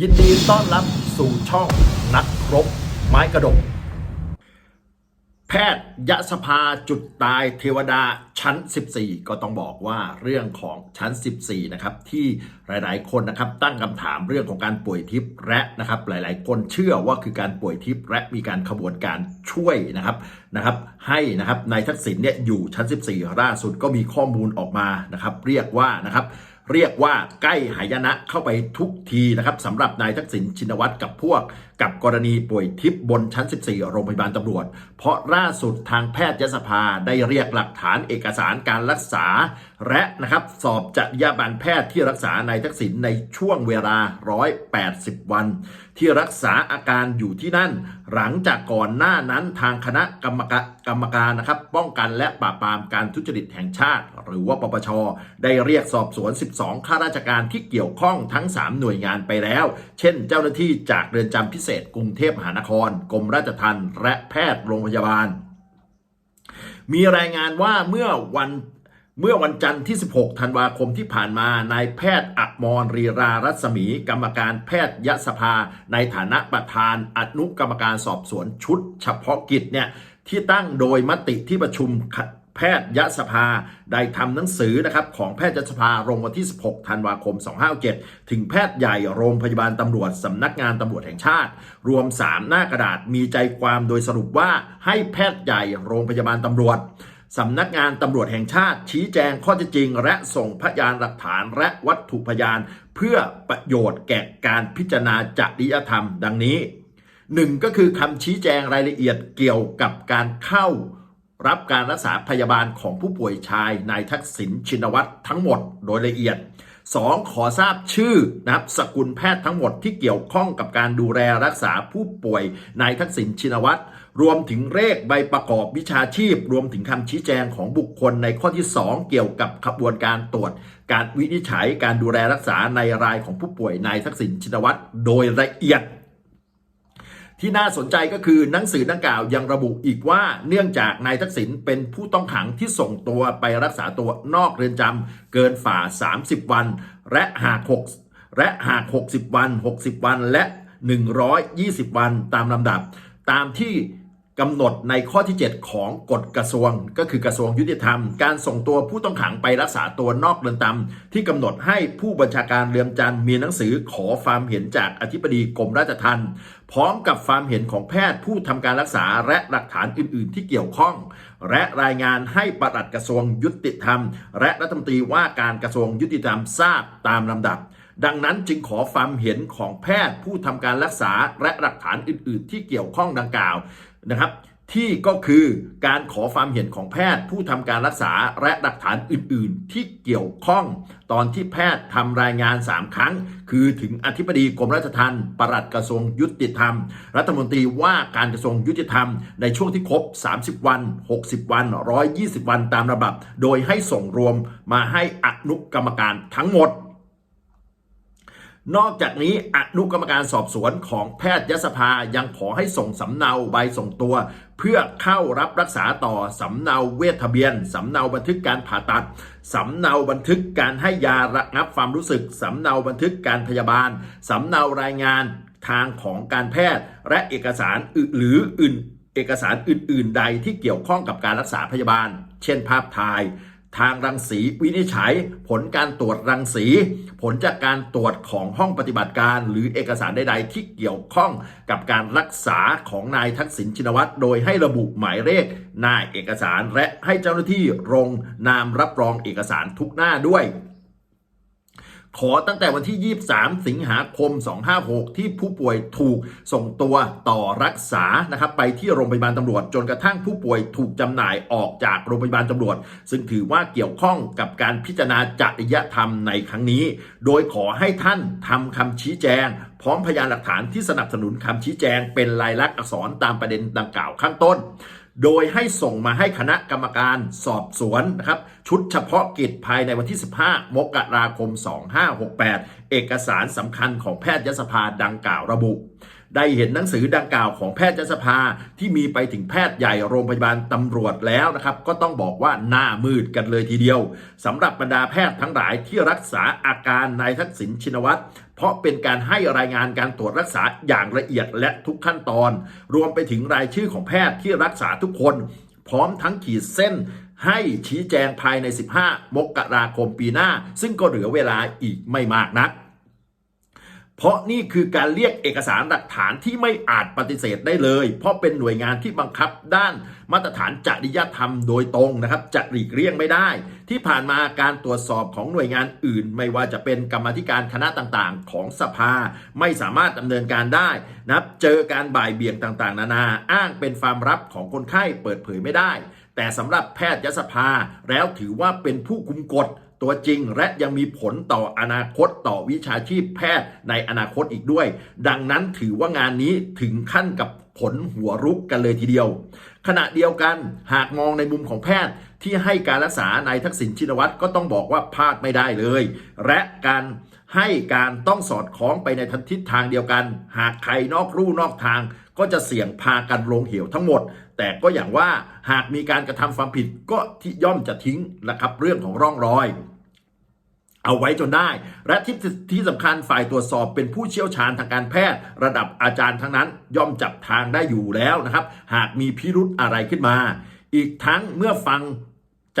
ยินดีต้อนรับสู่ช่องนักรบไม้กระดก แพทยสภาจุดตายเทวดาชั้น 14 ก็ต้องบอกว่าเรื่องของชั้น 14 นะครับ ที่หลาย ๆ คนนะครับตั้งคำถามเรื่องของการป่วยทิพย์และนะครับ หลาย ๆ คนเชื่อว่าคือการป่วยทิพย์และมีการขบวนการช่วยนะครับนะครับ ให้นะครับนายทักษิณเนี่ยอยู่ชั้น 14 ล่าสุดก็มีข้อมูลออกมานะครับ เรียกว่านะครับ เรียกว่าใกล้หายนะเข้าไปทุกทีนะครับสำหรับนายทักษิณชินวัตรกับพวก กับกรณีป่วยทิพย์บนชั้น 14 โรงพยาบาลตำรวจ เพราะล่าสุดทางแพทยสภาได้เรียกหลักฐานเอกสารการรักษา และนะครับสอบจริยาบรรณแพทย์ที่รักษานายทักษิณในช่วงเวลา 180 วัน ที่รักษาอาการอยู่ที่นั่น หลังจากก่อนหน้านั้นทางคณะกรรมการกรรมการนะครับป้องกันและปราบปรามการทุจริตแห่งชาติ หรือว่าปปช ได้เรียกสอบสวน 12 ข้าราชการที่เกี่ยวข้องทั้ง 3 หน่วยงานไปแล้ว เช่น เจ้าหน้าที่จากเรือนจำพิเศษกรุงเทพมหานคร กรมราชทัณฑ์และแพทย์โรงพยาบาล มีรายงานว่าเมื่อวันเมื่อวันจันทร์ที่ 16 ธันวาคมที่ผ่านมา นายแพทย์อักมรรีรารัศมี กรรมการแพทยสภา ในฐานะประธานอนุกรรมการสอบสวนชุด เฉพาะกิจเนี่ยที่ตั้งโดยมติที่ประชุม แพทยสภาได้ทำหนังสือนะครับของแพทยสภาลงวันที่ 16 ธันวาคม 257 ถึงแพทย์ใหญ่โรงพยาบาลตำรวจสำนักงานตำรวจแห่งชาติ รวม 3 หน้ากระดาษมีใจความโดยสรุปว่าให้แพทย์ใหญ่โรงพยาบาลตำรวจสำนักงานตำรวจแห่งชาติ ชี้แจงข้อเท็จจริง และส่งพยานหลักฐานและวัตถุพยาน เพื่อประโยชน์แก่การพิจารณาจริยธรรมดังนี้หนึ่งก็คือคำชี้แจงรายละเอียดเกี่ยวกับการเข้า รับการรักษาพยาบาลของผู้ป่วยชายนายทักษิณชินวัตรทั้งหมดโดยละเอียด 2. ขอทราบชื่อนะครับสกุลแพทย์ทั้งหมดที่เกี่ยวข้องกับการดูแลรักษาผู้ป่วยนายทักษิณชินวัตรรวมถึงเลขใบประกอบวิชาชีพ รวมถึงคำชี้แจงของบุคคลในข้อที่ 2 เกี่ยวกับขบวนการตรวจ การวินิจฉัยการดูแลรักษาในรายของผู้ป่วยนายทักษิณชินวัตรโดยละเอียด ที่น่าสนใจก็คือหนังสือดังกล่าวยังระบุอีกว่าเนื่องจากนายทักษิณเป็นผู้ต้องขังที่ส่งตัวไปรักษาตัวนอกเรือนจำเกินฝ่า 30 วัน และหาก6และหาก 60 วัน 60 วันและ 120 วันตามลำดับ ตามที่กำหนดในข้อที่ 7 ของกฎกระทรวง ก็คือกระทรวงยุติธรรม การส่งตัวผู้ต้องขังไปรักษาตัวนอกเรือนจำที่กำหนดให้ผู้บัญชาการเรือนจำมีหนังสือขอความเห็นจากอธิบดีกรมราชทัณฑ์ พร้อมกับความเห็นของแพทย์ผู้ทำการรักษาและหลักฐานอื่น ๆ ที่เกี่ยวข้อง และรายงานให้ปลัดกระทรวงยุติธรรม และรัฐมนตรีว่าการกระทรวงยุติธรรมทราบตามลำดับ ดังนั้นจึงขอความเห็นของแพทย์ผู้ทำการรักษาและหลักฐานอื่น ๆ ที่เกี่ยวข้องดังกล่าวนะครับ ที่ก็คือการขอความเห็นของแพทย์ผู้ทำการรักษาและหลักฐานอื่น ๆ ที่เกี่ยวข้อง ตอนที่แพทย์ทำรายงาน 3 ครั้ง คือถึงอธิบดีกรมราชทัณฑ์ปลัดกระทรวงยุติธรรม รัฐมนตรีว่าการกระทรวงยุติธรรม ในช่วงที่ครบ 30 วัน 60 วัน 120 วันตามระบบโดยให้ส่งรวมมาให้อนุกรรมการทั้งหมด นอกจากนี้อนุกรรมการสอบสวนของแพทยสภายังขอให้ส่งสำเนาใบส่งตัว เพื่อเข้ารับรักษาต่อสำเนาเวชทะเบียนสำเนาบันทึกการผ่าตัดสำเนาบันทึกการให้ยาระงับความรู้สึกสำเนาบันทึกการพยาบาลสำเนารายงานทางของการแพทย์ และเอกสารอื่นหรืออื่น เอกสารอื่น ๆ ใดที่เกี่ยวข้องกับการรักษาพยาบาล เช่น ภาพถ่าย ทางรังสีวินิจฉัย ผลการตรวจรังสี ผลจากการตรวจของห้องปฏิบัติการ หรือเอกสารใดๆ ที่เกี่ยวข้องกับการรักษาของนายทักษิณชินวัตรโดยให้ระบุหมายเลขหน้าเอกสารและให้เจ้าหน้าที่ลงนามรับรองเอกสารทุกหน้าด้วย ขอตั้งแต่วันที่ 23 สิงหาคม 256 ที่ผู้ป่วยถูกส่งตัวต่อรักษานะครับไปที่โรงพยาบาลตำรวจ จนกระทั่งผู้ป่วยถูกจำหน่ายออกจากโรงพยาบาลตำรวจ ซึ่งถือว่าเกี่ยวข้องกับการพิจารณาจริยธรรมในครั้งนี้ โดยขอให้ท่านทำคำชี้แจง พร้อมพยานหลักฐานที่สนับสนุนคำชี้แจงเป็นลายลักษณ์อักษรตามประเด็นดังกล่าวข้างต้น โดยให้ส่งมาให้คณะกรรมการสอบสวนนะครับชุดเฉพาะกิจภายในวันที่ 15 มกราคม 2568 เอกสารสำคัญของแพทยสภาดังกล่าวระบุ ได้เห็นหนังสือดังกล่าวของแพทยสภาที่มีไปถึงแพทย์ใหญ่โรงพยาบาลตำรวจแล้วนะครับ ก็ต้องบอกว่าหน้ามืดกันเลยทีเดียวสำหรับบรรดาแพทย์ทั้งหลายที่รักษาอาการนายทักษิณชินวัตรเพราะเป็นการให้รายงานการตรวจรักษาอย่างละเอียดและทุกขั้นตอน รวมไปถึงรายชื่อของแพทย์ที่รักษาทุกคน พร้อมทั้งขีดเส้นให้ชี้แจงภายใน 15 มกราคมปีหน้า ซึ่งก็เหลือเวลาอีกไม่มากนัก เพราะนี่คือการเรียกเอกสารหลักฐานที่ไม่อาจปฏิเสธได้เลย เพราะเป็นหน่วยงานที่บังคับด้านมาตรฐานจริยธรรมโดยตรงนะครับจะหลีกเลี่ยงไม่ได้ ที่ผ่านมาการตรวจสอบของหน่วยงานอื่น ไม่ว่าจะเป็นกรรมธิการคณะต่างๆ ของสภา ไม่สามารถดำเนินการได้นะครับเจอการบ่ายเบี่ยงต่างๆ นานา อ้างเป็นความลับของคนไข้เปิดเผยไม่ได้ แต่สำหรับแพทยสภาแล้วถือว่าเป็นผู้คุมกฎ ตัวจริงและยังมีผลต่ออนาคตต่อวิชาชีพแพทย์ในอนาคตอีกด้วย ดังนั้นถือว่างานนี้ถึงขั้นกับผลหัวรุกกันเลยทีเดียว ขณะเดียวกันหากมองในมุมของแพทย์ที่ให้การรักษานายทักษิณชินวัตรก็ต้องบอกว่าพลาดไม่ได้เลย และการให้การต้องสอดคล้องไปในทิศทางเดียวกัน หากใครนอกรูนอกทาง ก็จะเสี่ยงพากันลงเหวทั้งหมด แต่ก็อย่างว่าหากมีการกระทำความผิดก็ที่ย่อมจะทิ้งนะครับเรื่องของร่องรอย เอาไว้จนได้ และที่ที่สำคัญฝ่ายตรวจสอบเป็นผู้เชี่ยวชาญทางการแพทย์ ระดับอาจารย์ทั้งนั้น ย่อมจับทางได้อยู่แล้วนะครับ หากมีพิรุธอะไรขึ้นมา อีกทั้งเมื่อฟัง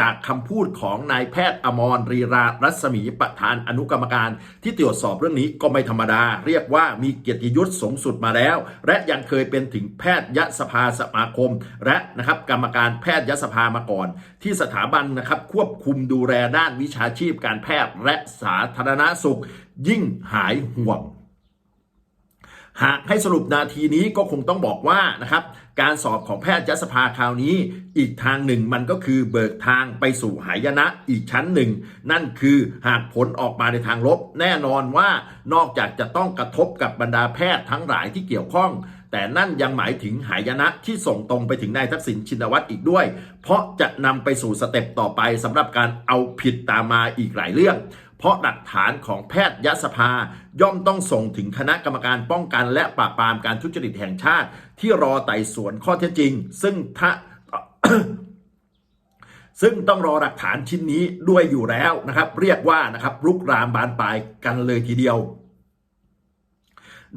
จากคำพูดของนายแพทย์อมรรีรารัศมีประธานอนุกรรมการ ที่ตรวจสอบเรื่องนี้ก็ไม่ธรรมดา เรียกว่ามีเกียรติยศสูงสุดมาแล้ว และยังเคยเป็นถึงแพทยสภาสมาคม และนะครับกรรมการแพทยสภามาก่อน ที่สถาบันนะครับควบคุมดูแลด้านวิชาชีพการแพทย์และสาธารณสุข ยิ่งหายห่วงหากให้สรุปนาทีนี้ก็คงต้องบอกว่านะครับ การสอบของแพทยสภาคราวนี้ อีกทางหนึ่งมันก็คือเบิกทางไปสู่หายนะอีกชั้นหนึ่ง นั่นคือหากผลออกมาในทางลบ แน่นอนว่านอกจากจะต้องกระทบกับบรรดาแพทย์ทั้งหลายที่เกี่ยวข้องแต่นั่นยังหมายถึงหายนะที่ส่งตรงไปถึงนายทักษิณชินวัตรอีกด้วย เพราะจะนำไปสู่สเต็ปต่อไปสำหรับการเอาผิดตามมาอีกหลายเรื่อง เพราะหลักฐานของแพทยสภาย่อมต้องส่งถึงคณะกรรมการป้องกัน และปราบปรามการทุจริตแห่งชาติ ที่รอไต่สวนข้อเท็จจริง ซึ่งถ้าซึ่งต้องรอหลักฐานชิ้นนี้ด้วยอยู่แล้วนะครับ เรียกว่านะครับลุกรามบานปลายกันเลยทีเดียว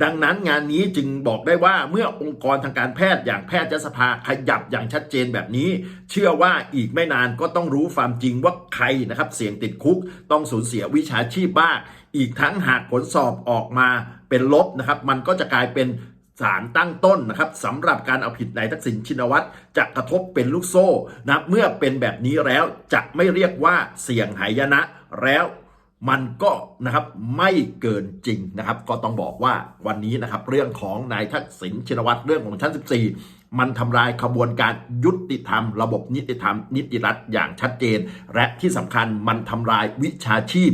ดังนั้นงานนี้จึงบอกได้ว่าเมื่อองค์กรทางการแพทย์อย่างแพทยสภาขยับอย่างชัดเจนแบบนี้ เชื่อว่าอีกไม่นานก็ต้องรู้ความจริงว่าใครนะครับเสี่ยงติดคุกต้องสูญเสียวิชาชีพบ้างอีกทั้งหากผลสอบออกมาเป็นลบนะครับ มันก็จะกลายเป็นสารตั้งต้นนะครับสำหรับการเอาผิดนายทักษิณชินวัตรจะกระทบเป็นลูกโซ่นะเมื่อเป็นแบบนี้แล้วจะไม่เรียกว่าเสี่ยงหายนะแล้ว มันก็นะครับไม่เกินจริงนะครับ ก็ต้องบอกว่าวันนี้นะครับ เรื่องของนายทักษิณชินวัตรเรื่องของชั้น 14 มันทำลายขบวนการยุติธรรม ระบบนิติธรรม นิติรัฐอย่างชัดเจน และที่สำคัญมันทำลายวิชาชีพ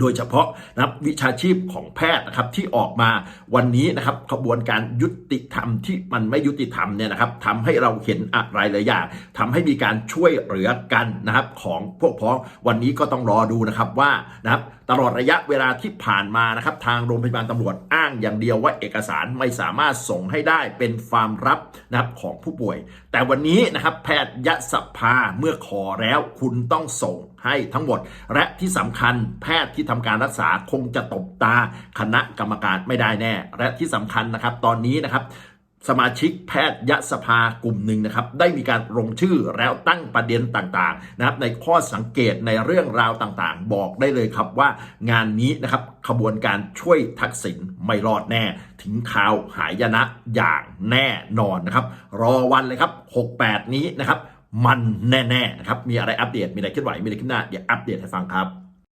โดยเฉพาะนะครับวิชาชีพของแพทย์นะครับที่ออกมาวันนี้นะครับขบวนการยุติธรรมที่มันไม่ยุติธรรมเนี่ยนะครับทำให้เราเห็นอะไรหลายอย่างทำให้มีการช่วยเหลือกันนะครับของพวกพ้องวันนี้ก็ต้องรอดูนะครับว่านะครับ ตลอดระยะเวลาที่ผ่านมานะครับ ทางโรงพยาบาลตำรวจอ้างอย่างเดียวว่าเอกสารไม่สามารถส่งให้ได้เป็นความลับนะครับของผู้ป่วย แต่วันนี้นะครับแพทยสภาเมื่อขอแล้วคุณต้องส่งให้ทั้งหมด และที่สำคัญแพทย์ที่ทำการรักษาคงจะตบตาคณะกรรมการไม่ได้แน่ และที่สำคัญนะครับตอนนี้นะครับ สมาชิกแพทยสภากลุ่มหนึ่งนะครับ ได้มีการลงชื่อแล้วตั้งประเด็นต่างๆนะครับ ในข้อสังเกตในเรื่องราวต่างๆ บอกได้เลยครับว่างานนี้นะครับขบวนการช่วยทักษิณไม่รอดแน่ ถึงข่าวหายนะอย่างแน่นอนนะครับ รอวันเลยครับ 68 นี้นะครับ มันแน่ๆนะครับมีอะไรอัปเดตมีอะไรเคลื่อนไหวมีอะไรขึ้นหน้าเดี๋ยวอัปเดตให้ฟังครับ